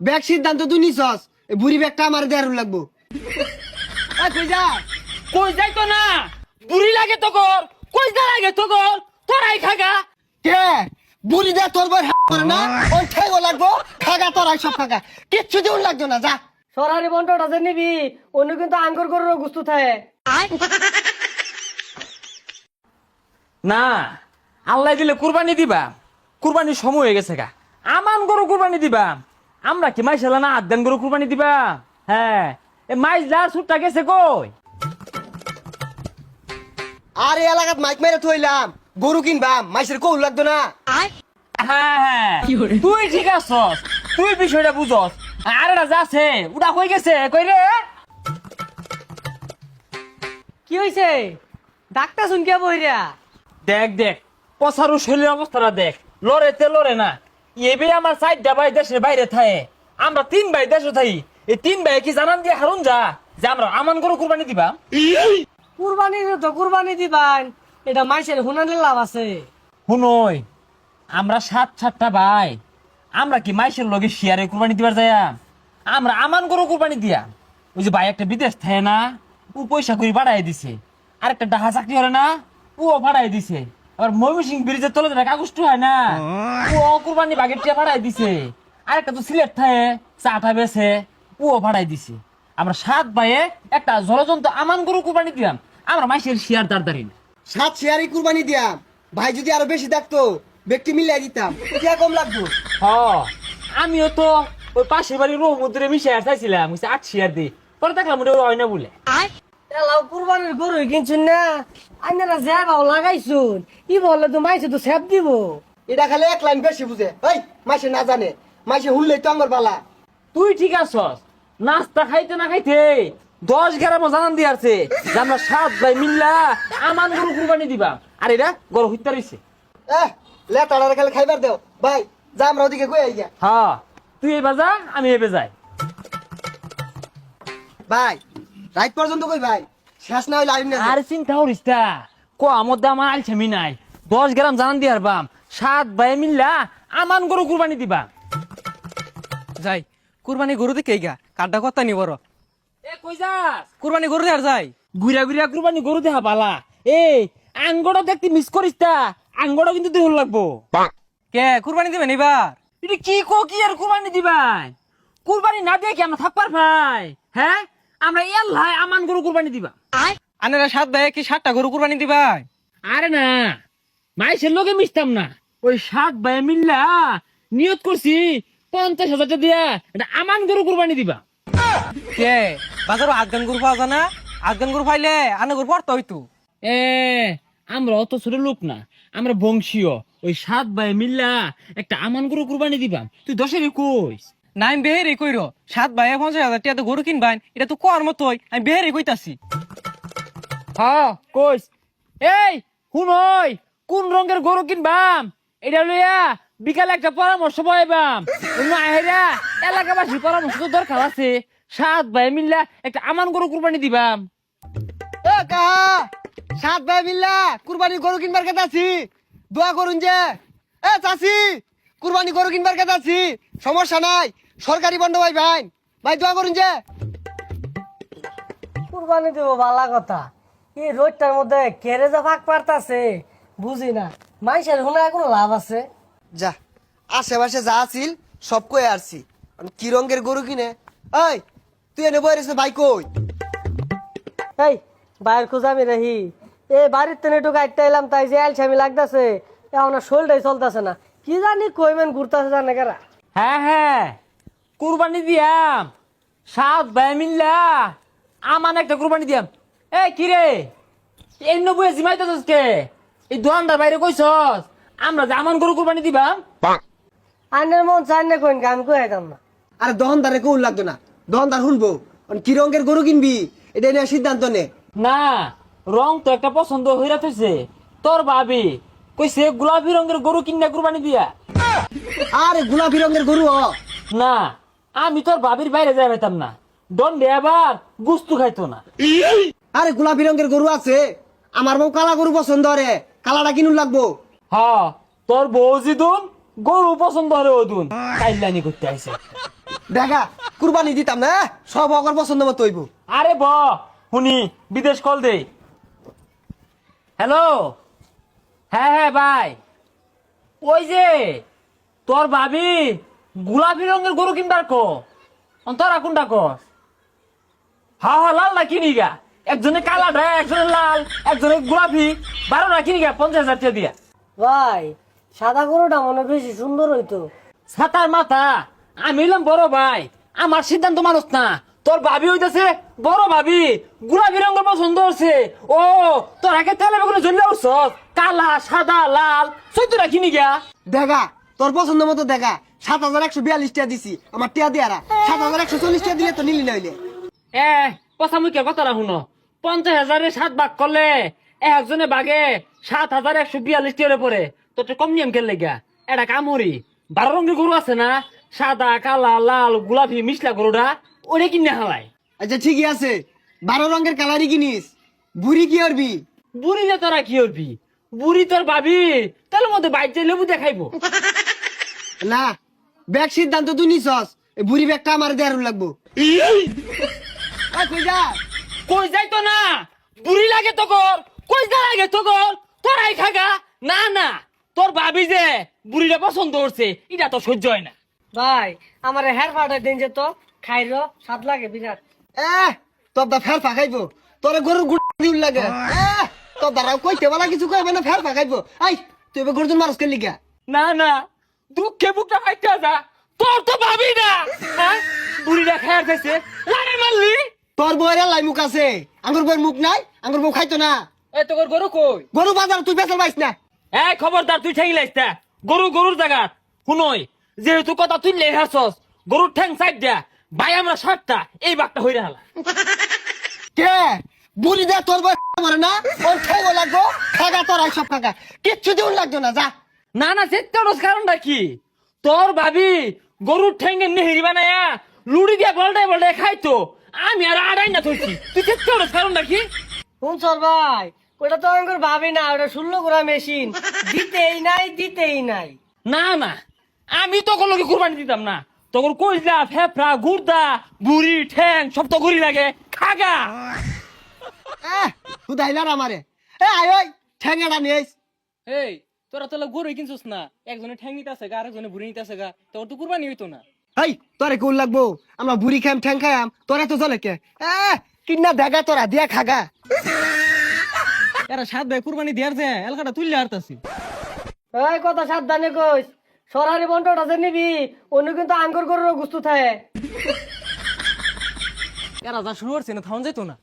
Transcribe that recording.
Bag সিদ্ধান্ত তুই নিছস। এই বুড়ি ব্যাগটা আমার দেয়ার লাগবো। এ, কই যা? কই যাই তো না? বুড়ি লাগে তো কর কই যা লাগে তো কর তোরাই খাগা। কে? বুড়ি দে তোর বই হ্যাঁ করে না? ওই ঠেগো লাগবো। খাগা তোরাই সব খাগা। কিচ্ছু দিউন লাগতো না যা। সরারি বন্টটা যে নিবি অন্য কিন্তু আঙ্গুর গরুর গুস্তু থাকে। না আল্লাহ দিলে কুরবানি দিবা। কুরবানির সময় হয়ে গেছে গা। আমান গরু কুরবানি দিবা। আমরা কি মাইশ না আদান গরু কুরবানি দিবা? হ্যাঁ। এ মাইশ যার সুটটা গেছে কই? আর এই এলাকাত মাইক মেরে থইলাম। গরু কিনবাম মাইসের কৌল লাগতো না। হ্যাঁ হ্যাঁ। তুই ঠিক আছস তুই বিষয়টা বুঝস। আর এটা যাচ্ছে ওটা কই গেছে কই রে? কি হয়েছে ডাক্তার শুন কে বইরা? দেখ দেখ পচারু শরীরের অবস্থাটা দেখ। লড়ে তে লড়ে না। এবে আমার চারটা ভাই দেশের বাইরে থাকে আমরা তিন ভাই দেশে থাই। এই তিন ভাই কি জানান দিয়ে হারুন যা? যে আমরা আমান করে কুরবানি দিবা। কুরবানি তো কুরবানি দিবান। এটা মাইসের হুনানের লাভ আছে। শুনই আমরা সাত সাতটা ভাই আমরা কি মাইসের লগে শিয়ারে কুরবানি দিবার যায় আমরা আমান করে কুরবানি দিয়া। ওই যে ভাই একটা বিদেশ থাকে না ও পয়সা করে বাড়াই দিছে। আর একটা ডাহা চাকরি হলে না ও বাড়াই দিছে। আবার ময়মনসিং ব্রিজের তলে কাগজটা হয় না। ও কুরবানি বাগের টিয়া বাড়াই দিছে। আর একটা তো সিলেট থাকে চাটা বেছে ও বাড়াই দিছে। আমরা সাত ভাইয়ে একটা জলজন্ত আমান গরু কুরবানি দিলাম। আমরা মাইসের শিয়ার সাত শেয়ারই কুরবানি দিয়াম। ভাই যদি আরও বেশি থাকতো ব্যক্তি মিলাই দিতাম। কে কম লাগতো হ আমিও তো ওই পাশের বাড়ির রহমুদ্রে মিশে আর চাইছিলাম। আট শেয়ার দিই পরে দেখলাম ওটা হয় না বলে। এলাও কুরবানির গরু কিনছুন না? আইনারা যা বাও লাগাইছুন। ই বললে তো মাইসে তো সেপ দিব। এটা খালি এক লাইন বেশি বুঝে। এই মাইসে না জানে। মাইসে হুললেই তো আমার বালা। তুই ঠিক আছস? নাস্তা খাইতে না খাইতে দশ গ্রামও জানান দিয়ে আছে যে আমরা সাত ভাই মিল্লা আমান গরু কুরবানি দিবা। আর এটা গরু হইতে রইছে। এহ লেটাড়ার খালি খাইবার দেও। ভাই যা আমরা ওদিকে কই আইয়া হ্যাঁ তুই এবার যা আমি এবার যাই ভাই রাত পর্যন্ত কই ভাই? শেষ না হইলে আইন না আর চিন্তা করিস তা ক আমার দা আমার আলছামি নাই। দশ গ্রাম জানান দিয়ে বাম সাত ভাই মিল্লা আমান গরু কুরবানি দিবা। যাই কুরবানি গরু দেখে গা কাড্ডা কথা নি এ কই যাস? কুরবানি গরু আর যাই। ঘুরা ঘুরা কুরবানি গরু দেখা পালা এই আঙ্গটা দেখতে মিস করিস তা। আঙ্গটা কিন্তু দেহ লাগবো। কে কুরবানি দিবেন এবার এটা কি কো কি আর কুরবানি দিবাই? কুরবানি না দিয়ে কি আমরা থাকবার ভাই? হ্যাঁ? আমরা এল্লাই আমান গরু কুরবানি দিবা। আনেরা সাত ভাই কি সাতটা গরু কুরবানি দিবাই আরে না মাইসের লোকে মিশতাম না। ওই সাত ভাই মিল্লা নিয়ত করছি পঞ্চাশ হাজার টাকা দিয়া এটা আমান গরু কুরবানি দিবা। কে? বাজারও আটগান গরু পাওয়া যায় না? আটগান গরু পাইলে আনে গরু পড়তো হইতো এ আমরা অত ছোট লোক না আমরা বংশীয়। ওই সাত ভাই মিল্লা একটা আমান গরু কুরবানি দিবা। তুই দশের কইস। না আমি বেহেরে কইর সাত ভাই পঞ্চাশ হাজার টাকা গরু কিনবাই এটা তো কোয়ার মতোই আমি বেহেরে কইতাছি। হ্যাঁ কইস। এই শুন ওই কোন রঙের গরু কিনবাম? এটা লইয়া বিকালে একটা পরামর্শ পাইবাম। আহেরা এলাকাবাসীর পরামর্শ তো দরকার আছে। সাত ভাই মিল্লা একটা আমান গরু কুরবানি দিবাম। এ কাহা? সাত ভাই মিল্লা কুরবানি গরু কিনবার কথা আছি। দোয়া করুন যে। এ চাচি কুরবানি গরু কিনবার কথা আছি। সমস্যা নাই সরকারি বন্ধ ভাই ভাই। ভাই দোয়া করুন যে। কুরবানি দেব বালা কথা। এই রোদটার মধ্যে কেড়ে যা ফাঁক পারতাছে বুঝি না। মাইসের হুনায় কোনো লাভ আছে? যা আশেপাশে যা আছিল সব কই আসছি। কি রঙের গরু কিনে? এই তুই এনে বই রেছে ভাই কই? এই বাইরের খোঁজ আমি রাহি এ বাড়ির তেনে একটু গাইতে এলাম তাই যে আলছামি লাগতাছে। এখন শোলটাই চলতেছে না। কি জানি কইমেন ঘুরতাছে জানে কেরা। হ্যাঁ হ্যাঁ। কুরবানি দিয়াম। সাত ভাই মিল্লা। আমান একটা কুরবানি দিয়াম। এ কি রে? এই নবুয়ে জিমাইতেছস কে? এই দোকানটার বাইরে কইছস আমরা যে আমান গরু কুরবানি দিবাম? আইনের মন চাই না কইন আমি কইতাম না। আরে দহনদারে কৌল লাগতো না। দহনদার শুনব অন কি রঙের গরু কিনবি? এটা নিয়ে সিদ্ধান্ত নে। না রং তো একটা পছন্দ হইরা থইছে। তোর ভাবি কইছে গোলাপি রঙের গরু কিনা কুরবানি দিয়া। আরে গোলাপি রঙের গরু হ। না আমি তোর ভাবির বাইরে যাই পাইতাম না। দণ্ডে আবার গুস্তু খাইতো না। আরে গোলাপি রঙের গরু আছে। আমার বউ কালা গরু পছন্দ রে কালাটা কিনুন লাগবো। হ তোর বউ জিদুন গরু পছন্দ হরে ওদুন কাইলানি করতে আইছে। দেখা কুরবানি দিতাম না সব অগর পছন্দ মতো হইব। আরে ব শুনি বিদেশ কল দে। হ্যালো? হ্যাঁ হ্যাঁ ভাই ওই যে তোর ভাবি গোলাপি রঙের গরু কিনবার কো? তোরা কোনটা কস হা হা লাল না কিনি গা? একজনে কালা ড্রাই একজনে লাল একজনে গোলাপি। বারো না কিনি গা পঞ্চাশ হাজার টাকা দিয়া। ভাই সাদা গরুটা মনে বেশি সুন্দর হইতো। ছাতার মাথা আমি হইলাম বড় ভাই। আমার সিদ্ধান্ত মানুষ না। তোর ভাবি হইতেছে বড় ভাবি গোলাপি রঙের পছন্দ হচ্ছে ও তোর আগে তেলে বেগুনে জ্বললে উঠছ কালা সাদা লাল চৈতরা কিনি গা? দেখা তোর পছন্দ মতো দেখা সাত হাজার একশো বিয়াল্লিশ টাকা দিছি আমার টিয়া দিয়ারা সাত হাজার একশো চল্লিশ টাকা দিলে তো নিলি না হইলে। এ পচা মুখে কথা শুনো। পঞ্চাশ হাজারে সাত ভাগ করলে একজনে বাগে সাত হাজার একশো বিয়াল্লিশ টিয়ারে পরে তোর তো কম নিয়ম খেললে গা এটা কামড়ি বারো রঙের গরু আছে না সাদা কালা লাল গোলাপি মিশলা গরুটা ওরে কিনে হালায় আচ্ছা ঠিকই আছে। বারো রঙের কালারই কিনিস। বুড়ি কি করবি? বুড়িলে তোরা কি করবি? বুড়ি তোর ভাবি তাহলে মধ্যে বাইক লেবু দেখাইবো। না ব্যাগ সিদ্ধান্ত তুই নিছস। বুড়ি ব্যাগটা আমার দেয়ার লাগবো। কই যা? কই যাই তো না? বুড়ি লাগে তো কর। কই যা লাগে তো কর। তোরাই খাগা? না না। তোর ভাবি যে বুড়িটা পছন্দ করছে এটা তো সহ্য হয় না। ভাই আমার হেয়ার ফাটাই দিন যে তো। খাইর স্বাদ লাগে বিরাট। এ তোর দা ফের ফাঁকাইবো তোর গরুর গুড় দিউল লাগে। এ তোর দ্বারা কইতে বলা কিছু কইবে না ফের ফাঁকাইবো আই তুই গরুজন মানুষ লিগা? না না। দুঃখে বুকটা ফাইতে যা তোর তো ভাবি না। হ্যাঁ? বুড়িটা খায়ার খাইছে। লারে মারলি? তোর বউয়ের লাই মুখ আছে। আঙ্গুর বউয়ের মুখ নাই আঙ্গুর বউ খাইতো না। এ তোর গরু কই? গরু বাজার তুই বেচার পাইস না। এই খবরদার তুই ঠেঙ্গি লাইস গরু গরুর জায়গা। শুনই যেহেতু কথা তুই লে হাসস গরুর ঠ্যাং সাইড দিয়া ভাই আমরা সাতটা এই বাঘটা হইরে হালা। কে? বুড়ি দে তোর বউ মরে না। ওর খাইবো লাগবো খাগা তোর সব খাগা কিচ্ছু দিউন লাগতো না যা। না না সেটা কারণটা কি তোর ভাবি গরুর ঠ্যাঙ্গে নেহেরি বানায়া লুড়ি দিয়া বলটাই বলটাই খাইতো। আমি আর আড়াই না থইছি তুই সেটা কারণটা কি শুন সর ভাই ওটা তো আমার ভাবি না ওটা ষোলো গোড়া মেশিন। দিতেই নাই দিতেই নাই। না না আমি তখন লোকে কুরবানি দিতাম না। তখন কইলা ফেফড়া গুর্দা বুড়ি ঠ্যাং সব তো গুড়ি লাগে। খাগা এ হুদাইলার আমারে। এ আয় ওই ঠ্যাঙ্গাটা নিয়েছ এই তোরা তো গরু কিনছিস না। একজনে ঠ্যাং নিতে আছে গা আরেকজনে বুড়ি নিতে আছে গা। তোর তো কুরবানি হইতো না। এই তোরে কোন লাগবো? আমরা বুড়ি খাইম ঠ্যাং খাইম তোরা তো চলে কে? এ কিন্না দেখা তোরা দিয়া খাগা এরা সাত ভাই কুরবানি দেয়ার যে এলাকাটা তুললে হারতাছি। এই কথা সাবধানে কইস সরারি বন্টটা যে নিবি অন্য কিন্তু আঙ্গুর গরুর গুস্তু থাকে। এরা যা শুরু করছে না থাউন যাইতো না।